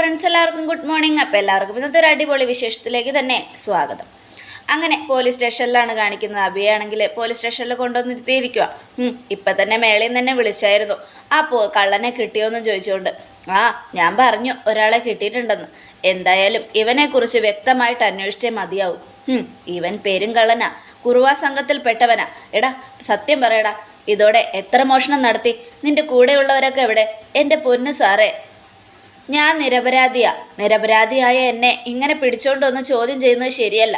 Friends എല്ലാവർക്കും good morning അപ്പോൾ എല്ലാവർക്കും ഇന്നത്തെ ഒരു അടിപൊളി വിശേഷത്തിലേക്ക് തന്നെ സ്വാഗതം. അങ്ങനെ പോലീസ് സ്റ്റേഷനിലാണ് കാണിക്കുന്നത്. അബിയാണെങ്കിൽ പോലീസ് സ്റ്റേഷനിൽ കൊണ്ടുവന്നിരുത്തിയിരിക്കുക ഇപ്പം തന്നെ മേളയിൽ തന്നെ വിളിച്ചായിരുന്നു. ആ പോ കള്ളനെ കിട്ടിയോന്ന് ചോദിച്ചുകൊണ്ട് ആ ഞാൻ പറഞ്ഞു ഒരാളെ കിട്ടിയിട്ടുണ്ടെന്ന്. എന്തായാലും ഇവനെക്കുറിച്ച് വ്യക്തമായിട്ട് അന്വേഷിച്ചേ മതിയാവും. ഇവൻ പേരും കള്ളനാ. കുറുവാ സംഘത്തിൽപ്പെട്ടവനാ എടാ സത്യം പറയടാ. ഇതോടെ എത്ര മോഷണം നടത്തി? നിന്റെ കൂടെയുള്ളവരൊക്കെ എവിടെ? എന്റെ പൊന്ന് സാറേ. ഞാൻ നിരപരാധിയാ. നിരപരാധിയായ എന്നെ ഇങ്ങനെ പിടിച്ചോണ്ട് വന്ന് ചോദ്യം ചെയ്യുന്നത് ശരിയല്ല.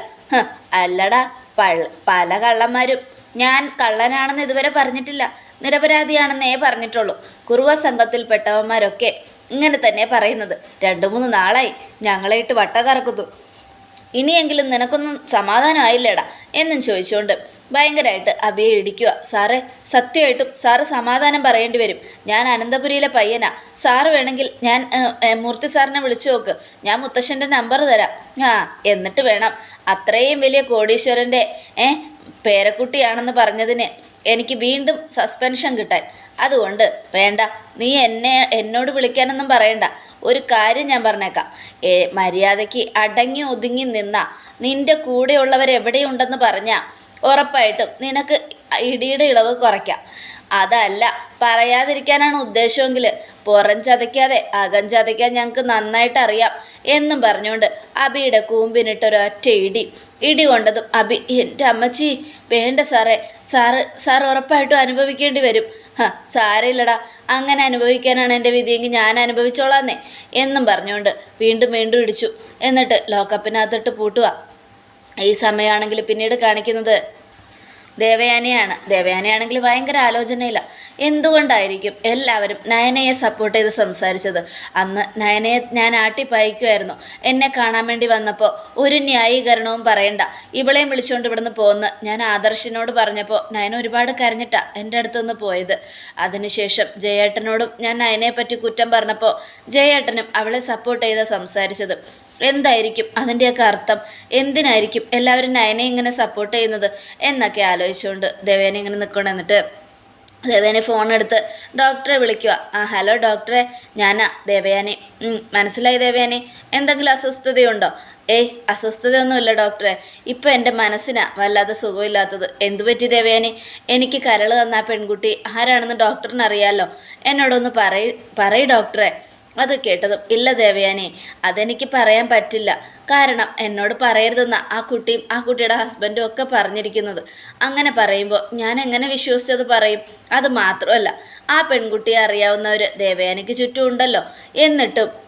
അല്ലടാ പള്ള പല കള്ളന്മാരും. ഞാൻ കള്ളനാണെന്ന് ഇതുവരെ പറഞ്ഞിട്ടില്ല. നിരപരാധിയാണെന്നേ പറഞ്ഞിട്ടുള്ളൂ. കുറുവ സംഘത്തിൽപ്പെട്ടവന്മാരൊക്കെ ഇങ്ങനെ തന്നെ പറയുന്നത്. രണ്ടു മൂന്ന് നാളായി ഞങ്ങളെ ഇട്ട് വട്ട കറക്കുന്നു. ഇനിയെങ്കിലും നിനക്കൊന്നും സമാധാനമായില്ലേടാ എന്നും ചോദിച്ചുകൊണ്ട് ഭയങ്കരമായിട്ട് അബിയെ ഇടിക്കുക. സാറേ സത്യമായിട്ടും സാറ് സമാധാനം പറയേണ്ടി വരും. ഞാൻ അനന്തപുരിയിലെ പയ്യനാ. സാറ് വേണമെങ്കിൽ ഞാൻ മൂർത്തി സാറിനെ വിളിച്ചു നോക്ക്. ഞാൻ മുത്തശ്ശന്റെ നമ്പർ തരാം. ആ എന്നിട്ട് വേണം. അത്രയും വലിയ കോടീശ്വരന്റെ ഏ പേരക്കുട്ടിയാണെന്ന് പറഞ്ഞതിന് എനിക്ക് വീണ്ടും സസ്പെൻഷൻ കിട്ടാൻ. അതുകൊണ്ട് വേണ്ട നീ എന്നെ എന്നോട് വിളിക്കാനൊന്നും പറയണ്ട. ഒരു കാര്യം ഞാൻ പറഞ്ഞേക്കാം. ഏ മര്യാദയ്ക്ക് അടങ്ങി ഒതുങ്ങി നിന്ന നിന്റെ കൂടെയുള്ളവരെവിടെയുണ്ടെന്ന് പറഞ്ഞാൽ ഉറപ്പായിട്ടും നിനക്ക് ഇടിയുടെ ഇളവ് കുറയ്ക്കാം. അതല്ല പറയാതിരിക്കാനാണ് ഉദ്ദേശമെങ്കിൽ പുറം ചതയ്ക്കാതെ അകം ചതയ്ക്കാൻ ഞങ്ങൾക്ക് നന്നായിട്ട് അറിയാം എന്നും പറഞ്ഞുകൊണ്ട് അബിയുടെ കൂമ്പിനിട്ടൊരൊറ്റ ഇടി. ഇടി കൊണ്ടതും അബി എന്റെ അമ്മച്ചി വേണ്ട സാറേ. സാറ് സാർ ഉറപ്പായിട്ടും അനുഭവിക്കേണ്ടി വരും. ഹ സാരയില്ലടാ അങ്ങനെ അനുഭവിക്കാനാണ് എന്റെ വിധിയെങ്കിൽ ഞാൻ അനുഭവിച്ചോളാന്നേ എന്നും പറഞ്ഞുകൊണ്ട് വീണ്ടും വീണ്ടും ഇടിച്ചു. എന്നിട്ട് ലോക്കപ്പിനകത്തിട്ട് പൂട്ടുക. ഈ സമയമാണെങ്കിൽ പിന്നീട് കാണിക്കുന്നത് ദേവയാനിയാണ്. ദേവയാനിയാണെങ്കിൽ ഭയങ്കര ആലോചനയില്ല എന്തുകൊണ്ടായിരിക്കും എല്ലാവരും നയനയെ സപ്പോർട്ട് ചെയ്ത് സംസാരിച്ചത്? അന്ന് നയനയെ ഞാൻ ആട്ടിപ്പായിക്കുമായിരുന്നു എന്നെ കാണാൻ വേണ്ടി വന്നപ്പോൾ ഒരു ന്യായീകരണവും പറയണ്ട. ഇവളെയും വിളിച്ചുകൊണ്ട് ഇവിടുന്ന് പോകുന്നു ഞാൻ ആദർശിനോട് പറഞ്ഞപ്പോൾ നയന ഒരുപാട് കരഞ്ഞിട്ടാ എന്റെ അടുത്തുനിന്ന് പോയത്. അതിനുശേഷം ജയേട്ടനോടും ഞാൻ നയനയെ പറ്റി കുറ്റം പറഞ്ഞപ്പോൾ ജയേട്ടനും അവളെ സപ്പോർട്ട് ചെയ്താ സംസാരിച്ചത്. എന്തായിരിക്കും അതിന്റെയൊക്കെ അർത്ഥം? എന്തിനായിരിക്കും എല്ലാവരും നയനെ ഇങ്ങനെ സപ്പോർട്ട് ചെയ്യുന്നത്? എന്നൊക്കെ ആലോചിച്ചുകൊണ്ട് ദേവേനെ ഇങ്ങനെ നിൽക്കണം എന്നിട്ട് ദേവേനെ ഫോൺ എടുത്ത് ഡോക്ടറെ വിളിക്കുക ആ ഹലോ ഡോക്ടറെ ഞാനാ ദേവയാനി. മനസ്സിലായി ദേവയാനി. എന്തെങ്കിലും അസ്വസ്ഥതയുണ്ടോ? ഏയ് അസ്വസ്ഥതയൊന്നുമില്ല ഡോക്ടറെ. ഇപ്പോൾ എന്റെ മനസ്സിനാ വല്ലാതെ സുഖമില്ലാത്തത്. എന്തു പറ്റി ദേവയാനി? എനിക്ക് കരൾ തന്ന പെൺകുട്ടി ആരാണെന്ന് ഡോക്ടറിന് എന്നോടൊന്ന് പറയ് പറയ് ഡോക്ടറെ. അത് കേട്ടതും ഇല്ല ദേവയാനി അതെനിക്ക് പറയാൻ പറ്റില്ല. കാരണം എന്നോട് പറയരുതെന്ന ആ കുട്ടിയും ആ കുട്ടിയുടെ ഹസ്ബൻഡും ഒക്കെ പറഞ്ഞിരിക്കുന്നത്. അങ്ങനെ പറയുമ്പോൾ ഞാൻ എങ്ങനെ വിശ്വസിച്ചത് പറയും? അത് മാത്രമല്ല ആ പെൺകുട്ടിയെ അറിയാവുന്നവർ ദേവയാനിക്ക് ചുറ്റും ഉണ്ടല്ലോ എന്നിട്ടും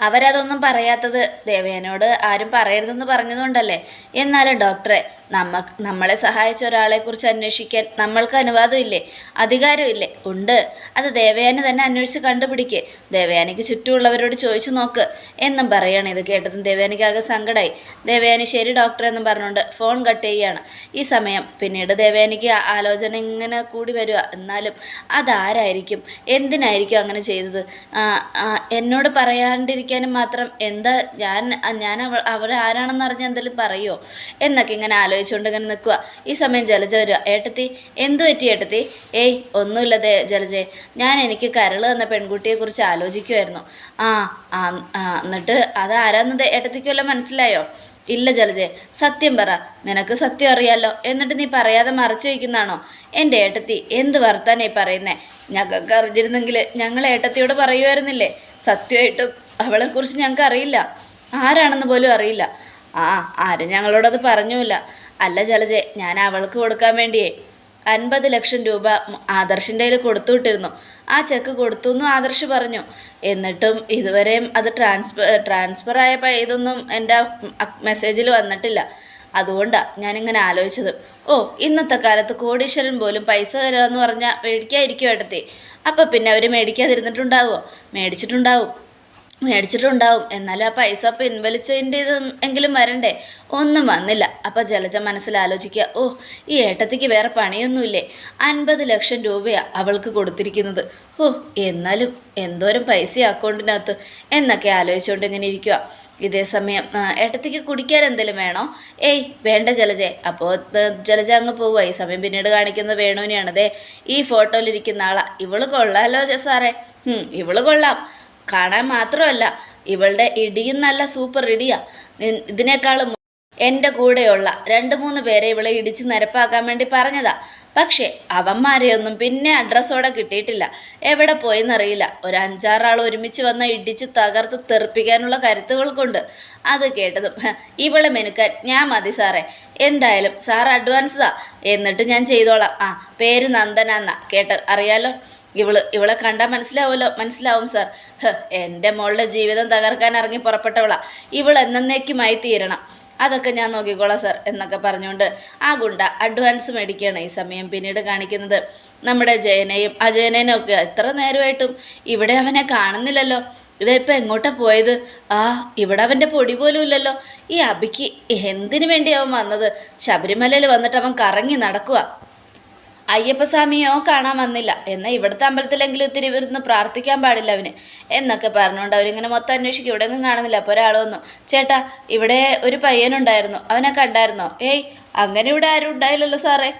അവരതൊന്നും പറയാത്തത് ദേവയാനോട് ആരും പറയരുതെന്ന് പറഞ്ഞതുകൊണ്ടല്ലേ? എന്നാലും ഡോക്ടറെ നമ്മ നമ്മളെ സഹായിച്ച ഒരാളെക്കുറിച്ച് അന്വേഷിക്കാൻ നമ്മൾക്ക് അനുവാദമില്ലേ? അധികാരമില്ലേ? ഉണ്ട്. അത് ദേവയാനി തന്നെ അന്വേഷിച്ച് കണ്ടുപിടിക്ക്. ദേവയാനിക്ക് ചുറ്റുമുള്ളവരോട് ചോദിച്ചു നോക്ക്. എന്നും പറയാണ്. ഇത് കേട്ടതും ദേവയാനിക്ക് ആകെ സങ്കടമായി ദേവയാനി ശരി ഡോക്ടർ എന്നും പറഞ്ഞുകൊണ്ട് ഫോൺ കട്ട് ചെയ്യുകയാണ് ഈ സമയം പിന്നീട് ദേവയാനിക്ക് ആലോചന ഇങ്ങനെ കൂടി വരിക. എന്നാലും അതാരായിരിക്കും? എന്തിനായിരിക്കും അങ്ങനെ ചെയ്തത്? എന്നോട് ആ, എന്നോട് മാത്രം എന്താ ഞാൻ ഞാൻ അവ അവരാരാണെന്ന് അറിഞ്ഞ് എന്തെങ്കിലും പറയുമോ എന്നൊക്കെ ഇങ്ങനെ ആലോചിച്ചുകൊണ്ട് ഇങ്ങനെ നിൽക്കുക ഈ സമയം ജലജ വരിക ഏട്ടത്തി എന്തു പറ്റി ഏട്ടത്തി? ഏയ് ഒന്നുമില്ല ജലജേ. ഞാൻ എനിക്ക് കരൾ തന്ന പെൺകുട്ടിയെക്കുറിച്ച് ആലോചിക്കുമായിരുന്നു ആ എന്നിട്ട് അത് ആരാന്നത് ഏട്ടത്തിക്ക് വല്ല മനസ്സിലായോ? ഇല്ല ജലജെ സത്യം പറ. നിനക്ക് സത്യം അറിയാലോ. എന്നിട്ട് നീ പറയാതെ മറച്ചു വയ്ക്കുന്നതാണോ? എന്റെ ഏട്ടത്തി എന്ത് വർത്താനേ പറയുന്നേ? ഞങ്ങൾക്ക് അറിഞ്ഞിരുന്നെങ്കിൽ ഞങ്ങൾ ഏട്ടത്തിയോട് പറയുമായിരുന്നില്ലേ സത്യമായിട്ടും അവളെക്കുറിച്ച് ഞങ്ങൾക്ക് അറിയില്ല ആരാണെന്ന് പോലും അറിയില്ല. ആ ആരും ഞങ്ങളോടത് പറഞ്ഞുമില്ല. അല്ല ജലജെ ഞാൻ അവൾക്ക് കൊടുക്കാൻ വേണ്ടിയേ അൻപത് ലക്ഷം രൂപ ആദർശിന്റെ കയ്യിൽ കൊടുത്തു വിട്ടിരുന്നു. ആ ചെക്ക് കൊടുത്തു എന്നും ആദർശ് പറഞ്ഞു. എന്നിട്ടും ഇതുവരെയും അത് ട്രാൻസ്ഫർ ട്രാൻസ്ഫർ ആയപ്പോൾ ഇതൊന്നും എന്റെ മെസ്സേജിൽ വന്നിട്ടില്ല. അതുകൊണ്ടാണ് ഞാനിങ്ങനെ ആലോചിച്ചത്. ഓ ഇന്നത്തെ കാലത്ത് കോടീശ്വരൻ പോലും പൈസ തരാമെന്ന് പറഞ്ഞാൽ മേടിക്കാതിരിക്കും എടുത്തേ. അപ്പം പിന്നെ അവർ മേടിക്കാതിരുന്നിട്ടുണ്ടാവുമോ മേടിച്ചിട്ടുണ്ടാവും. മേടിച്ചിട്ടുണ്ടാവും. എന്നാലും ആ പൈസ പിൻവലിച്ചതിന്റെ ഇത് എങ്കിലും വരണ്ടേ? ഒന്നും വന്നില്ല. അപ്പോൾ ജലജ മനസ്സിൽ ആലോചിക്കുക ഓ ഈ ഏട്ടത്തിക്ക് വേറെ പണിയൊന്നുമില്ലേ? അൻപത് ലക്ഷം രൂപയാണ് അവൾക്ക് കൊടുത്തിരിക്കുന്നത്. ഓ എന്നാലും എന്തോരം പൈസ അക്കൗണ്ടിനകത്ത്? എന്നൊക്കെ ആലോചിച്ചുകൊണ്ട് ഇങ്ങനെ ഇരിക്കുക ഇതേ സമയം ഏട്ടത്തേക്ക് കുടിക്കാൻ എന്തെങ്കിലും വേണോ? ഏയ് വേണ്ട ജലജെ. അപ്പോൾ ജലജ അങ്ങ് പോവുക ഈ സമയം പിന്നീട് കാണിക്കുന്നത് വേണുവിനെയാണ്. ദേ ഈ ഫോട്ടോയിലിരിക്കുന്ന ആളാ. ഇവൾ കൊള്ളാലോ സാറേ. ഇവൾ കൊള്ളാം. കാണാൻ മാത്രമല്ല ഇവളുടെ ഇടിയും നല്ല സൂപ്പർ ഇടിയാ. ഇതിനേക്കാളും എന്റെ കൂടെയുള്ള രണ്ട് മൂന്ന് പേരെ ഇവളെ ഇടിച്ച് നിരപ്പാക്കാൻ വേണ്ടി പറഞ്ഞതാ. പക്ഷേ അവന്മാരെയൊന്നും പിന്നെ അഡ്രസ്സോടെ കിട്ടിയിട്ടില്ല. എവിടെ പോയെന്നറിയില്ല. ഒരു അഞ്ചാറാൾ ഒരുമിച്ച് വന്ന ഇടിച്ച് തകർത്ത് തെറിപ്പിക്കാനുള്ള കരുത്തുകൾക്കുണ്ട്. അത് കേട്ടതും ഇവളെ മെനുക്കാൻ ഞാൻ മതി സാറേ. എന്തായാലും സാർ അഡ്വാൻസ് എന്നിട്ട് ഞാൻ ചെയ്തോളാം. ആ പേര് നന്ദന എന്നാ കേട്ട അറിയാലോ? ഇവൾ ഇവളെ കണ്ടാൽ മനസ്സിലാവുമല്ലോ? മനസ്സിലാവും സാർ എന്റെ മോളുടെ ജീവിതം തകർക്കാൻ ഇറങ്ങി പുറപ്പെട്ടവളാ. ഇവൾ എന്നേക്കുമായി തീരണം. അതൊക്കെ ഞാൻ നോക്കിക്കോളാം സാർ എന്നൊക്കെ പറഞ്ഞുകൊണ്ട് ആ ഗുണ്ട അഡ്വാൻസ് മേടിക്കുകയാണ് ഈ സമയം പിന്നീട് കാണിക്കുന്നത്. നമ്മുടെ ജയനെയും അജയനെയും ഒക്കെ എത്ര നേരമായിട്ടും ഇവിടെ അവനെ കാണുന്നില്ലല്ലോ. ഇതിപ്പോൾ എങ്ങോട്ടാ പോയത്? ആ ഇവിടെ അവന്റെ പൊടി പോലും ഇല്ലല്ലോ. ഈ അബിക്ക് എന്തിനു വേണ്ടി അവൻ വന്നത്? ശബരിമലയിൽ വന്നിട്ട് അവൻ കറങ്ങി നടക്കുക അയ്യപ്പസ്വാമിയോ കാണാൻ വന്നില്ല. എന്നാൽ ഇവിടുത്തെ അമ്പലത്തിലെങ്കിലും ഇത്തിരി ഇരുന്ന് പ്രാർത്ഥിക്കാൻ പാടില്ല അവന്. എന്നൊക്കെ പറഞ്ഞുകൊണ്ട് അവരിങ്ങനെ മൊത്തം അന്വേഷിക്കും. ഇവിടെങ്ങും കാണുന്നില്ല. അപ്പോൾ ഒരാൾ വന്നു. ചേട്ടാ ഇവിടെ ഒരു പയ്യനുണ്ടായിരുന്നു. അവനെ കണ്ടായിരുന്നോ? ഏയ് അങ്ങനെ ഇവിടെ ആരും ഉണ്ടായില്ലല്ലോ സാറേ.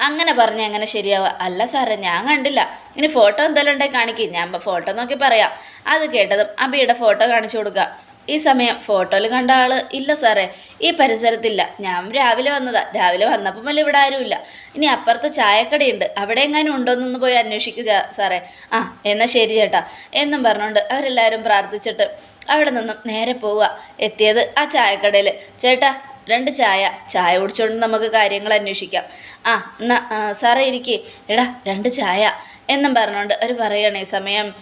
അങ്ങനെ പറഞ്ഞ് അങ്ങനെ ശരിയാവുക. അല്ല സാറേ ഞാൻ കണ്ടില്ല. ഇനി ഫോട്ടോ എന്തെങ്കിലും ഉണ്ടെങ്കിൽ കാണിക്കും. ഞാൻ ഫോട്ടോ നോക്കി പറയാം. അത് കേട്ടതും അബിയുടെ ഫോട്ടോ കാണിച്ചു കൊടുക്കുക. ഈ സമയം ഫോട്ടോയിൽ കണ്ട ആൾ ഇല്ല സാറേ. ഈ പരിസരത്തില്ല. ഞാൻ രാവിലെ വന്നതാ. രാവിലെ വന്നപ്പം വല്ല ഇവിടെ ആരുമില്ല ഇനി അപ്പുറത്ത് ചായക്കടയുണ്ട് അവിടെ എങ്ങാനും ഉണ്ടോന്നൊന്ന് പോയി അന്വേഷിക്കുക സാറേ. ആ എന്നാൽ ശരി ചേട്ടാ. എന്നും പറഞ്ഞുകൊണ്ട് അവരെല്ലാവരും പ്രാർത്ഥിച്ചിട്ട് അവിടെ നിന്നും നേരെ പോവുക. എത്തിയത് ആ ചായക്കടയിൽ ചേട്ടാ രണ്ട് ചായ. ചായ കുടിച്ചുകൊണ്ട് നമുക്ക് കാര്യങ്ങൾ അന്വേഷിക്കാം. ആ എന്നാ സാറേ ഇരിക്കേ. എടാ രണ്ട് ചായ. എന്നും പറഞ്ഞുകൊണ്ട് അവർ പറയുകയാണ് ഈ സമയം.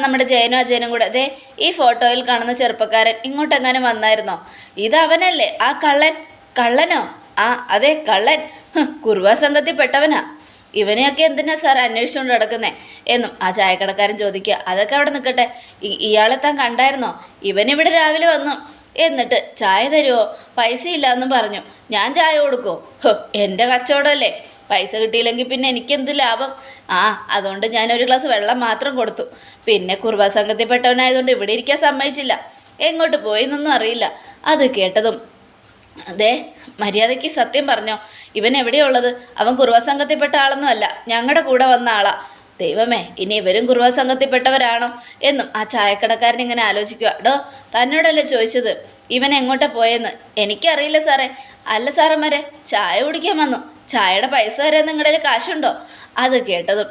നമ്മുടെ ജയനും അജയനും കൂടെ. അതെ ഈ ഫോട്ടോയിൽ കാണുന്ന ചെറുപ്പക്കാരൻ ഇങ്ങോട്ടെങ്ങാനും വന്നായിരുന്നോ? ഇത് അവനല്ലേ? ആ കള്ളൻ. കള്ളനോ? ആ അതെ കള്ളൻ. കുറുവാ സംഘത്തിൽ പെട്ടവനാ. ഇവനെയൊക്കെ എന്തിനാ സാർ അന്വേഷിച്ചുകൊണ്ട് നടക്കുന്നേ? എന്നും ആ ചായക്കടക്കാരൻ ചോദിക്കുക അതൊക്കെ അവിടെ നിൽക്കട്ടെ ഇയാളെ താൻ കണ്ടായിരുന്നോ? ഇവനിവിടെ രാവിലെ വന്നു. എന്നിട്ട് ചായ തരുമോ പൈസ ഇല്ലാന്നും പറഞ്ഞു. ഞാൻ ചായ കൊടുക്കുമോ ഹോ എന്റെ കച്ചവടമല്ലേ? പൈസ കിട്ടിയില്ലെങ്കിൽ പിന്നെ എനിക്കെന്ത് ലാഭം? ആ അതുകൊണ്ട് ഞാൻ ഒരു ഗ്ലാസ് വെള്ളം മാത്രം കൊടുത്തു. പിന്നെ കുർബാ സംഘത്തിൽപ്പെട്ടവനായതുകൊണ്ട് ഇവിടെ ഇരിക്കാൻ സമ്മതിച്ചില്ല. എങ്ങോട്ട് പോയി എന്നൊന്നും അറിയില്ല. അത് കേട്ടതും അതെ മര്യാദയ്ക്ക് സത്യം പറഞ്ഞോ. ഇവൻ എവിടെയുള്ളത് അവൻ കുറുവ സംഘത്തിൽപ്പെട്ട ആളൊന്നും അല്ല. ഞങ്ങളുടെ കൂടെ വന്ന ആളാ. ദൈവമേ ഇനി ഇവരും കുറുവ സംഘത്തിൽപ്പെട്ടവരാണോ എന്നും ആ ചായക്കടക്കാരൻ ഇങ്ങനെ ആലോചിക്കുക ഡോ തന്നോടല്ലേ ചോദിച്ചത്? ഇവൻ എങ്ങോട്ടാ പോയെന്ന്? എനിക്കറിയില്ല സാറേ. അല്ല സാറന്മാരെ ചായ കുടിക്കാൻ വന്നു. ചായയുടെ പൈസ തരാൻ നിങ്ങളുടെ കാശുണ്ടോ? അത് കേട്ടതും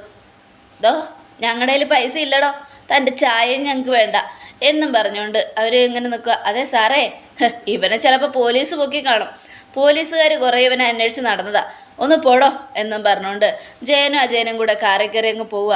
ദോ ഞങ്ങളുടെ കയ്യിൽ പൈസ ഇല്ലടോ. തന്റെ ചായയും ഞങ്ങൾക്ക് വേണ്ട എന്നും പറഞ്ഞുകൊണ്ട് അവർ ഇങ്ങനെ നിൽക്കുക അതെ സാറേ ഇവനെ ചിലപ്പോൾ പോലീസ് പൊക്കി കാണും. പോലീസുകാർ കുറേ ഇവനെ അന്വേഷിച്ച് നടന്നതാ. ഒന്ന് പോടോ എന്നും പറഞ്ഞുകൊണ്ട് ജയനും അജയനും കൂടെ കാറി കയറി അങ്ങ് പോവുക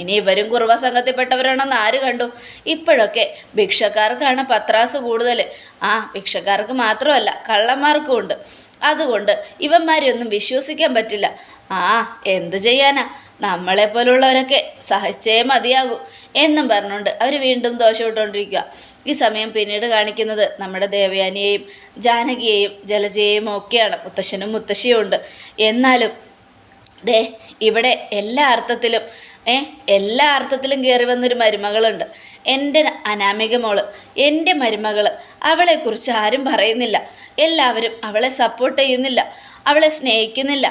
ഇനി ഇവരും കുറുവ സംഘത്തിൽപ്പെട്ടവരാണെന്ന് ആര് കണ്ടു? ഇപ്പോഴൊക്കെ ഭിക്ഷക്കാർക്കാണ് പത്രാസ് കൂടുതൽ ആ ഭിക്ഷക്കാർക്ക് മാത്രമല്ല കള്ളന്മാർക്കും ഉണ്ട്. അതുകൊണ്ട് ഇവന്മാരെയൊന്നും വിശ്വസിക്കാൻ പറ്റില്ല. ആ എന്ത് ചെയ്യാനാ? നമ്മളെ പോലുള്ളവരൊക്കെ സഹിച്ചേ മതിയാകൂ എന്നും പറഞ്ഞുകൊണ്ട് അവർ വീണ്ടും ദോശ ഇട്ടുകൊണ്ടിരിക്കുക. ഈ സമയം പിന്നീട് കാണിക്കുന്നത് നമ്മുടെ ദേവയാനിയെയും ജാനകിയെയും ജലജയെയും ഒക്കെയാണ്. മുത്തശ്ശനും മുത്തശ്ശിയും ഉണ്ട്. എന്നാലും ദേ ഇവിടെ എല്ലാ അർത്ഥത്തിലും ഏ എല്ലാ അർത്ഥത്തിലും കയറി വന്നൊരു മരുമകളുണ്ട്. എന്റെ അനാമിക മോൾ എന്റെ മരുമകൾ അവളെക്കുറിച്ച് ആരും പറയുന്നില്ല. എല്ലാവരും അവളെ സപ്പോർട്ട് ചെയ്യുന്നില്ല. അവളെ സ്നേഹിക്കുന്നില്ല.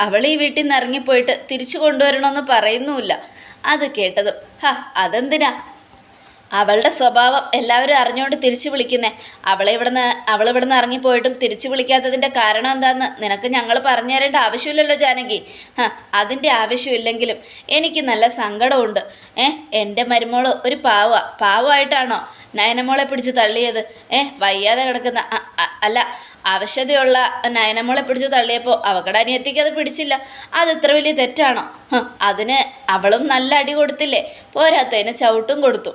അവൾ ഈ വീട്ടിൽ നിന്ന് ഇറങ്ങിപ്പോയിട്ട് തിരിച്ചു കൊണ്ടുവരണമെന്ന് പറയുന്നുമില്ല. അത് കേട്ടതും ഹാ അതെന്തിനാ? അവളുടെ സ്വഭാവം എല്ലാവരും അറിഞ്ഞുകൊണ്ട് തിരിച്ചു വിളിക്കുന്നേ. അവളെ ഇവിടുന്ന് അവൾ ഇവിടുന്ന് ഇറങ്ങിപ്പോയിട്ടും തിരിച്ചു വിളിക്കാത്തതിന്റെ കാരണം എന്താണെന്ന് നിനക്ക് ഞങ്ങൾ പറഞ്ഞു തരേണ്ട ആവശ്യമില്ലല്ലോ ജാനകി. അതിന്റെ ആവശ്യമില്ലെങ്കിലും എനിക്ക് നല്ല സങ്കടമുണ്ട് ഏ എന്റെ മരുമോൾ ഒരു പാവ പാവമായിട്ടാണോ നയനമോളെ പിടിച്ച് തള്ളിയത്? ഏ വയ്യാതെ കിടക്കുന്ന അല്ല ആവശ്യതയുള്ള നയനമോളെ പിടിച്ച് തള്ളിയപ്പോൾ അവക്കടെ അനിയത്തിക്ക് അത് പിടിച്ചില്ല. അത് ഇത്ര വലിയ തെറ്റാണോ? അതിന് അവളും നല്ല അടി കൊടുത്തില്ലേ? പോരാത്തതിന് ചവിട്ടും കൊടുത്തു.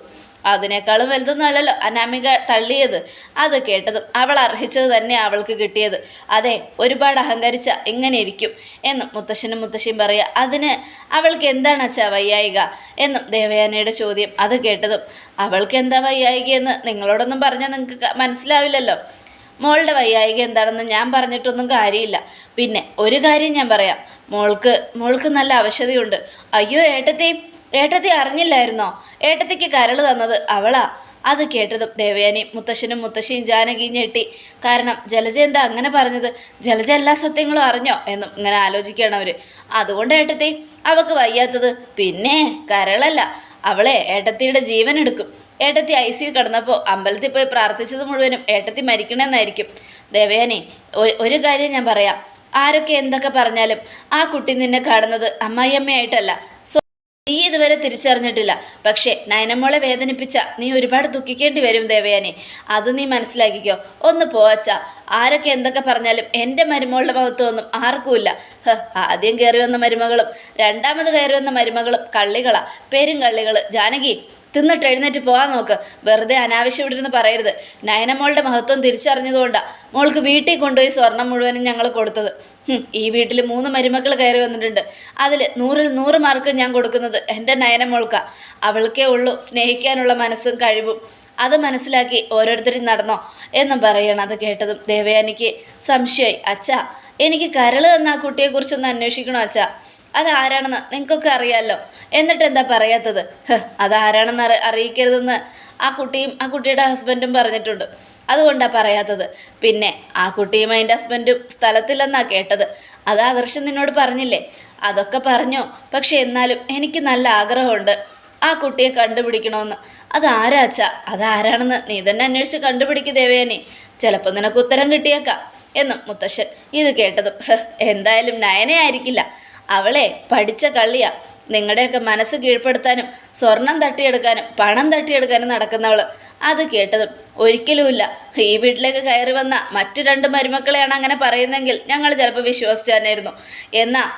അതിനേക്കാളും വലുതൊന്നും അല്ലല്ലോ അനാമിക തള്ളിയത്. അത് കേട്ടതും അവൾ അർഹിച്ചത് തന്നെ അവൾക്ക് കിട്ടിയത്. അതെ ഒരുപാട് അഹങ്കരിച്ച എങ്ങനെ ഇരിക്കും എന്നും മുത്തശ്ശനും മുത്തശ്ശിയും പറയുക അതിന് അവൾക്ക് എന്താണ് അച്ഛാ വയ്യായിക? എന്നും ദേവയാനയുടെ ചോദ്യം അത് കേട്ടതും അവൾക്ക് എന്താ വയ്യായിക എന്ന് നിങ്ങളോടൊന്നും പറഞ്ഞാൽ നിങ്ങൾക്ക് മനസ്സിലാവില്ലല്ലോ. മോളുടെ വയ്യായിക എന്താണെന്ന് ഞാൻ പറഞ്ഞിട്ടൊന്നും കാര്യമില്ല. പിന്നെ ഒരു കാര്യം ഞാൻ പറയാം. മോൾക്ക് മോൾക്ക് നല്ല അവശതയുണ്ട്. അയ്യോ ഏട്ടത്തി ഏട്ടത്തി അറിഞ്ഞില്ലായിരുന്നോ? ഏട്ടത്തിക്ക് കരൾ തന്നത് അവളാ. അത് കേട്ടതും ദേവയാനി മുത്തശ്ശനും മുത്തശ്ശിയും ജാനകി ഞെട്ടി. കാരണം ജലജ എന്താ അങ്ങനെ പറഞ്ഞത്? ജലജ എല്ലാ സത്യങ്ങളും അറിഞ്ഞോ എന്നും ഇങ്ങനെ ആലോചിക്കുകയാണ് അവർ അതുകൊണ്ട് ഏട്ടത്തി അവക്ക് വയ്യാത്തത് പിന്നെ കരളല്ല. അവളെ ഏട്ടത്തിയുടെ ജീവൻ എടുക്കും. ഏട്ടത്തി ഐ സി കിടന്നപ്പോൾ അമ്പലത്തിൽ പോയി പ്രാർത്ഥിച്ചത് മുഴുവനും ഏട്ടത്തി മരിക്കണമെന്നായിരിക്കും. ദേവയാനി ഒരു കാര്യം ഞാൻ പറയാം. ആരൊക്കെ എന്തൊക്കെ പറഞ്ഞാലും ആ കുട്ടി നിന്നെ കാണുന്നത് അമ്മായിയമ്മയായിട്ടല്ല. സോ നീ ഇതുവരെ തിരിച്ചറിഞ്ഞിട്ടില്ല. പക്ഷേ നയനമോളെ വേദനിപ്പിച്ച നീ ഒരുപാട് ദുഃഖിക്കേണ്ടി വരും ദേവയാനി. അത് നീ മനസ്സിലാക്കിക്കോ. ഒന്ന് പോവച്ച ആരൊക്കെ എന്തൊക്കെ പറഞ്ഞാലും എന്റെ മരുമകളുടെ മഹത്വമൊന്നും ആർക്കുമില്ല. ആദ്യം കയറി വന്ന മരുമകളും രണ്ടാമത് കയറി വന്ന മരുമകളും കള്ളികളാ. പേരും കള്ളികൾ ജാനകി തിന്നിട്ട് എഴുന്നേറ്റ് പോകാൻ നോക്ക്. വെറുതെ അനാവശ്യം ഇവിടെ നിന്ന് പറയരുത്. നയനമോളുടെ മഹത്വം തിരിച്ചറിഞ്ഞതുകൊണ്ടാണ് മോൾക്ക് വീട്ടിൽ കൊണ്ടുപോയി സ്വർണം മുഴുവനും ഞങ്ങൾ കൊടുത്തത്. ഈ വീട്ടിൽ മൂന്ന് മരുമക്കൾ കയറി വന്നിട്ടുണ്ട്. അതിൽ നൂറിൽ നൂറ് മാർക്ക് ഞാൻ കൊടുക്കുന്നത് എന്റെ നയനമോൾക്കാണ് അവൾക്കേ ഉള്ളൂ സ്നേഹിക്കാനുള്ള മനസ്സും കഴിവും. അത് മനസ്സിലാക്കി ഓരോരുത്തരും നടന്നോ എന്നും പറയണം അത് കേട്ടതും. ദേവയാനിക്ക് സംശയമായി അച്ഛാ എനിക്ക് കരൾ തന്ന ആ കുട്ടിയെക്കുറിച്ചൊന്ന് അന്വേഷിക്കണോ അച്ഛാ? അതാരാണെന്ന് നിങ്ങൾക്കൊക്കെ അറിയാമല്ലോ എന്നിട്ട് എന്താ പറയാത്തത്? അതാരാണെന്ന് അറി അറിയിക്കരുതെന്ന് ആ കുട്ടിയും ആ കുട്ടിയുടെ ഹസ്ബൻഡും പറഞ്ഞിട്ടുണ്ട്. അതുകൊണ്ടാണ് പറയാത്തത്. പിന്നെ ആ കുട്ടിയും അതിന്റെ ഹസ്ബൻഡും സ്ഥലത്തില്ലെന്നാണ് കേട്ടത്. അത് ആദർശം നിന്നോട് പറഞ്ഞില്ലേ? അതൊക്കെ പറഞ്ഞോ. പക്ഷെ എന്നാലും എനിക്ക് നല്ല ആഗ്രഹമുണ്ട്. ആ കുട്ടിയെ കണ്ടുപിടിക്കണമെന്ന്. അതാരാച്ചാ അതാരാണെന്ന് നീ തന്നെ അന്വേഷിച്ച് കണ്ടുപിടിക്ക് ദേവയാനി. ചിലപ്പോൾ നിനക്ക് ഉത്തരം കിട്ടിയേക്കാം. എന്നും മുത്തശ്ശൻ ഇത് കേട്ടതും. എന്തായാലും നയനെ ആയിരിക്കില്ല അവളെ പഠിച്ച കള്ളിയാ. നിങ്ങളുടെയൊക്കെ മനസ്സ് കീഴ്പ്പെടുത്താനും സ്വർണം തട്ടിയെടുക്കാനും പണം തട്ടിയെടുക്കാനും നടക്കുന്നവൾ അത് കേട്ടതും ഒരിക്കലുമില്ല. ഈ വീട്ടിലേക്ക് കയറി വന്ന മറ്റു രണ്ട് മരുമക്കളെയാണ് അങ്ങനെ പറയുന്നതെങ്കിൽ ഞങ്ങൾ ചിലപ്പോൾ വിശ്വസിച്ചാനായിരുന്നു എന്നാൽ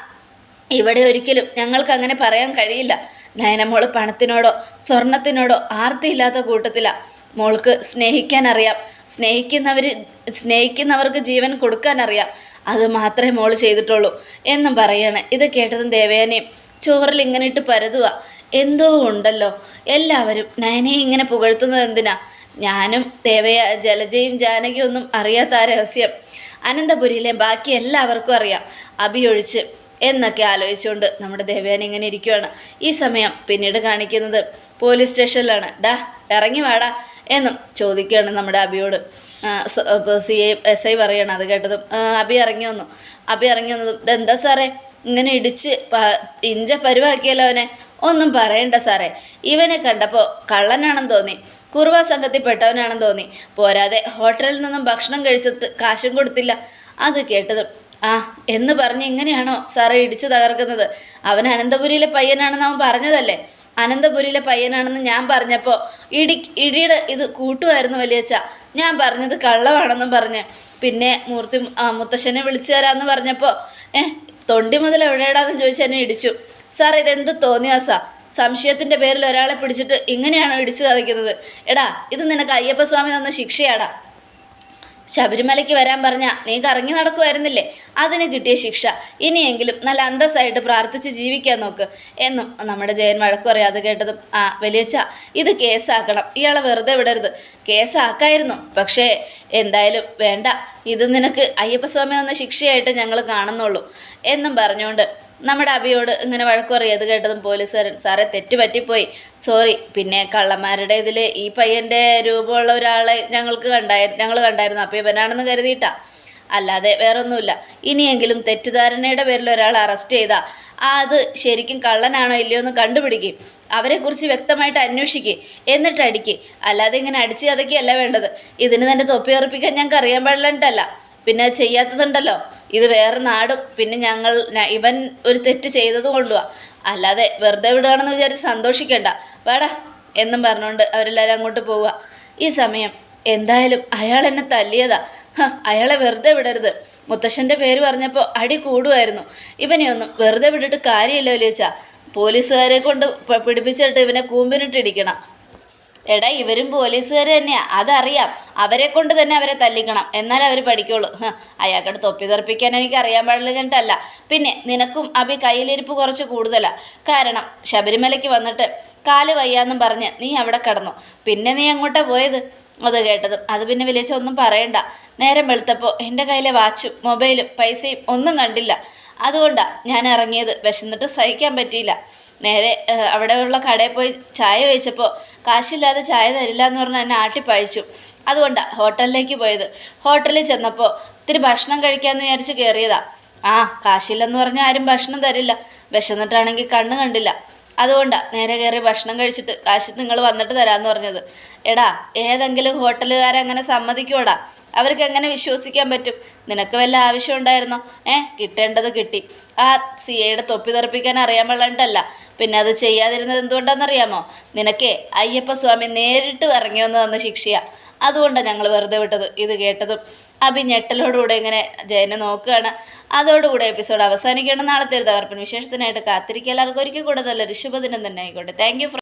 ഇവിടെ ഒരിക്കലും ഞങ്ങൾക്ക് അങ്ങനെ പറയാൻ കഴിയില്ല. നയനമോൾ പണത്തിനോടോ സ്വർണത്തിനോടോ ആർത്തിയില്ലാത്ത കൂട്ടത്തിലാണ് മോൾക്ക് സ്നേഹിക്കാൻ അറിയാം. സ്നേഹിക്കുന്നവർ സ്നേഹിക്കുന്നവർക്ക് ജീവൻ കൊടുക്കാൻ അറിയാം. അത് മാത്രമേ മോൾ ചെയ്തിട്ടുള്ളൂ എന്നും പറയാണ്. ഇത് കേട്ടതും ദേവയാനയും ചോറിൽ ഇങ്ങനെ ഇട്ട് പരതുക എന്തോ ഉണ്ടല്ലോ. എല്ലാവരും നയനയെ ഇങ്ങനെ പുകഴ്ത്തുന്നത് എന്തിനാ? ഞാനും ദേവയ ജലജയും ജാനകിയും ഒന്നും അറിയാത്ത ആ രഹസ്യം. അനന്തപുരിയിലെ ബാക്കി എല്ലാവർക്കും അറിയാം. അഭിയൊഴിച്ച് എന്നൊക്കെ ആലോചിച്ചുകൊണ്ട് നമ്മുടെ ദേവയാനി ഇങ്ങനെ ഇരിക്കുകയാണ് ഈ സമയം പിന്നീട് കാണിക്കുന്നത് പോലീസ് സ്റ്റേഷനിലാണ്. ഡാ ഇറങ്ങി വാടാ. എന്നും ചോദിക്കുകയാണ് നമ്മുടെ അബിയോട്. സി ഐ എസ് ഐ പറയണം അത് കേട്ടതും. അബി ഇറങ്ങി വന്നു. അബി ഇറങ്ങി വന്നതും ഇതെന്താ സാറേ? ഇങ്ങനെ ഇടിച്ച് ഇഞ്ച പരുവാക്കിയല്ലോ അവനെ. ഒന്നും പറയണ്ട സാറേ. ഇവനെ കണ്ടപ്പോൾ കള്ളനാണെന്ന് തോന്നി. കുറുവ സംഘത്തിൽ പെട്ടവനാണെന്ന് തോന്നി. പോരാതെ ഹോട്ടലിൽ നിന്നും ഭക്ഷണം കഴിച്ചിട്ട് കാശും കൊടുത്തില്ല. അത് കേട്ടതും ആ എന്ന് പറഞ്ഞ് ഇങ്ങനെയാണോ സാറേ ഇടിച്ചു തകർക്കുന്നത്? അവൻ അനന്തപുരിയിലെ പയ്യനാണെന്ന് അവൻ പറഞ്ഞതല്ലേ? അനന്തപുരിയിലെ പയ്യനാണെന്ന് ഞാൻ പറഞ്ഞപ്പോൾ ഇടി ഇടിയുടെ ഇത് കൂട്ടുമായിരുന്നു വലിയച്ഛ. ഞാൻ പറഞ്ഞത് കള്ളമാണെന്നും പറഞ്ഞ്. പിന്നെ മൂർത്തി മുത്തശ്ശനെ വിളിച്ചു തരാമെന്ന് പറഞ്ഞപ്പോൾ ഏഹ് തൊണ്ടി മുതൽ എവിടെയാടാന്ന് ചോദിച്ച് എന്നെ ഇടിച്ചു. സാർ ഇതെന്ത് തോന്നിയാസാ? സംശയത്തിന്റെ പേരിൽ ഒരാളെ പിടിച്ചിട്ട് ഇങ്ങനെയാണോ ഇടിച്ചു തതയ്ക്കുന്നത് എടാ ഇത് നിനക്ക് അയ്യപ്പസ്വാമി തന്ന ശിക്ഷയാടാ. ശബരിമലയ്ക്ക് വരാൻ പറഞ്ഞ നീ കറങ്ങി നടക്കുമായിരുന്നില്ലേ അതിന് കിട്ടിയ ശിക്ഷ. ഇനിയെങ്കിലും നല്ല അന്തസ്സായിട്ട് പ്രാർത്ഥിച്ച് ജീവിക്കാൻ നോക്ക്. എന്നും നമ്മുടെ ജയൻ വഴക്കു പറയാതെ കേട്ടതും. ആ വലിയച്ച ഇത് കേസാക്കണം. ഇയാളെ വെറുതെ വിടരുത്. കേസാക്കായിരുന്നു. പക്ഷേ എന്തായാലും വേണ്ട. ഇത് നിനക്ക് അയ്യപ്പസ്വാമി തന്ന ശിക്ഷയായിട്ട് ഞങ്ങൾ കാണുന്നുള്ളൂ. എന്നും പറഞ്ഞുകൊണ്ട് നമ്മുടെ അബിയോട് ഇങ്ങനെ വഴക്കു പറയത് കേട്ടതും പോലീസുകാരൻ സാറേ തെറ്റ് പറ്റിപ്പോയി സോറി. പിന്നെ കള്ളന്മാരുടെ ഇതിൽ ഈ പയ്യന്റെ രൂപമുള്ള ഒരാളെ ഞങ്ങൾക്ക് കണ്ടായിരുന്നു ഞങ്ങൾ കണ്ടായിരുന്നു. അപ്പോൾ ഇവനാണെന്ന് കരുതിയിട്ടാ. അല്ലാതെ വേറൊന്നുമില്ല. ഇനിയെങ്കിലും തെറ്റിദ്ധാരണയുടെ പേരിൽ ഒരാൾ അറസ്റ്റ് ചെയ്താൽ അത് ശരിക്കും കള്ളനാണോ ഇല്ലയോ എന്ന് കണ്ടുപിടിക്കും. അവരെക്കുറിച്ച് വ്യക്തമായിട്ട് അന്വേഷിക്കുക എന്നിട്ട് അടിക്കുക അല്ലാതെ ഇങ്ങനെ അടിച്ച് അതൊക്കെയല്ല വേണ്ടത്. ഇതിന് തന്നെ തൊപ്പി ഉറപ്പിക്കാൻ ഞങ്ങൾക്ക് അറിയാൻ പാടില്ലല്ല പിന്നെ ചെയ്യാത്തതുണ്ടല്ലോ. ഇത് വേറെ നാടും. പിന്നെ ഞങ്ങൾ ഇവൻ ഒരു തെറ്റ് ചെയ്തത് കൊണ്ടുവാ. അല്ലാതെ വെറുതെ വിടുകയാണെന്ന് വിചാരിച്ച് സന്തോഷിക്കണ്ട. വേടാ എന്നും പറഞ്ഞുകൊണ്ട് അവരെല്ലാവരും അങ്ങോട്ട് പോവുക. ഈ സമയം എന്തായാലും അയാൾ എന്നെ തല്ലിയതാ. അയാളെ വെറുതെ വിടരുത്. മുത്തശ്ശന്റെ പേര് പറഞ്ഞപ്പോൾ അടി കൂടുമായിരുന്നു ഇവനെ ഒന്നും വെറുതെ വിട്ടിട്ട് കാര്യമില്ല വലിയച്ചാ പോലീസുകാരെ കൊണ്ട് പിടിപ്പിച്ചിട്ട് ഇവനെ കൂമ്പിനിട്ടിടിക്കണം എടാ ഇവരും പോലീസുകാർ തന്നെയാ. അതറിയാം. അവരെ കൊണ്ട് തന്നെ അവരെ തല്ലിക്കണം. എന്നാൽ അവർ പഠിക്കുള്ളൂ. അയാൾക്കട് തൊപ്പി തെറിപ്പിക്കാൻ എനിക്ക് അറിയാൻ പാടില്ല കണ്ടല്ല പിന്നെ നിനക്കും അഭി കയ്യിലിരിപ്പ് കുറച്ച് കൂടുതലാ. കാരണം ശബരിമലയ്ക്ക് വന്നിട്ട് കാൽ വയ്യാന്നും പറഞ്ഞ് നീ അവിടെ കിടന്നു. പിന്നെ നീ അങ്ങോട്ടാ പോയത്? അത് കേട്ടതും അത് പിന്നെ വിളിച്ച ഒന്നും പറയണ്ട. നേരം വെളുത്തപ്പോൾ എന്റെ കയ്യിലെ വാച്ചും മൊബൈലും പൈസയും ഒന്നും കണ്ടില്ല. അതുകൊണ്ടാണ് ഞാൻ ഇറങ്ങിയത്. വിശന്നിട്ട് സഹിക്കാൻ പറ്റിയില്ല. നേരെ അവിടെയുള്ള കടയിൽ പോയി ചായ ചോദിച്ചപ്പോൾ കാശില്ലാതെ ചായ തരില്ല എന്ന് പറഞ്ഞ് എന്നെ ആട്ടിപ്പായച്ചു അതുകൊണ്ടാണ് ഹോട്ടലിലേക്ക് പോയത്. ഹോട്ടലിൽ ചെന്നപ്പോൾ ഇത്തിരി ഭക്ഷണം കഴിക്കാമെന്ന് വിചാരിച്ച് കയറിയതാ. ആ കാശില്ലെന്ന് പറഞ്ഞാൽ ആരും ഭക്ഷണം തരില്ല. വിശന്നിട്ടാണെങ്കിൽ കണ്ണ് കണ്ടില്ല. അതുകൊണ്ടാണ് നേരെ കയറി ഭക്ഷണം കഴിച്ചിട്ട് കാശ് നിങ്ങൾ വന്നിട്ട് തരാമെന്ന് പറഞ്ഞത്. എടാ ഏതെങ്കിലും ഹോട്ടലുകാരങ്ങനെ സമ്മതിക്കോടാ അവർക്ക് എങ്ങനെ വിശ്വസിക്കാൻ പറ്റും? നിനക്ക് വല്ല ആവശ്യം ഉണ്ടായിരുന്നോ? ഏ കിട്ടേണ്ടത് കിട്ടി. ആ സി ഐയുടെ തൊപ്പി തെറിപ്പിക്കാൻ അറിയാൻ പാടില്ല പിന്നെ അത് ചെയ്യാതിരുന്നത് എന്തുകൊണ്ടാണെന്നറിയാമോ? നിനക്കേ അയ്യപ്പ സ്വാമി നേരിട്ട് ഇറങ്ങി വന്ന് തന്ന ശിക്ഷയാ. അതുകൊണ്ടാണ് ഞങ്ങൾ വെറുതെ വിട്ടത്. ഇത് കേട്ടതും അഭി ഞെട്ടലോടുകൂടെ ഇങ്ങനെ ജയനെ നോക്കുകയാണ്. അതോടുകൂടെ എപ്പിസോഡ് അവസാനിക്കണം നാളത്തെ ഒരു തകർപ്പൻ വിശേഷത്തിനായിട്ട് കാത്തിരിക്കുക. എല്ലാവർക്കും ഒരിക്കൽ കൂടെ നല്ലൊരു ശുഭദിനം തന്നെ ആയിക്കോട്ടെ. Thank you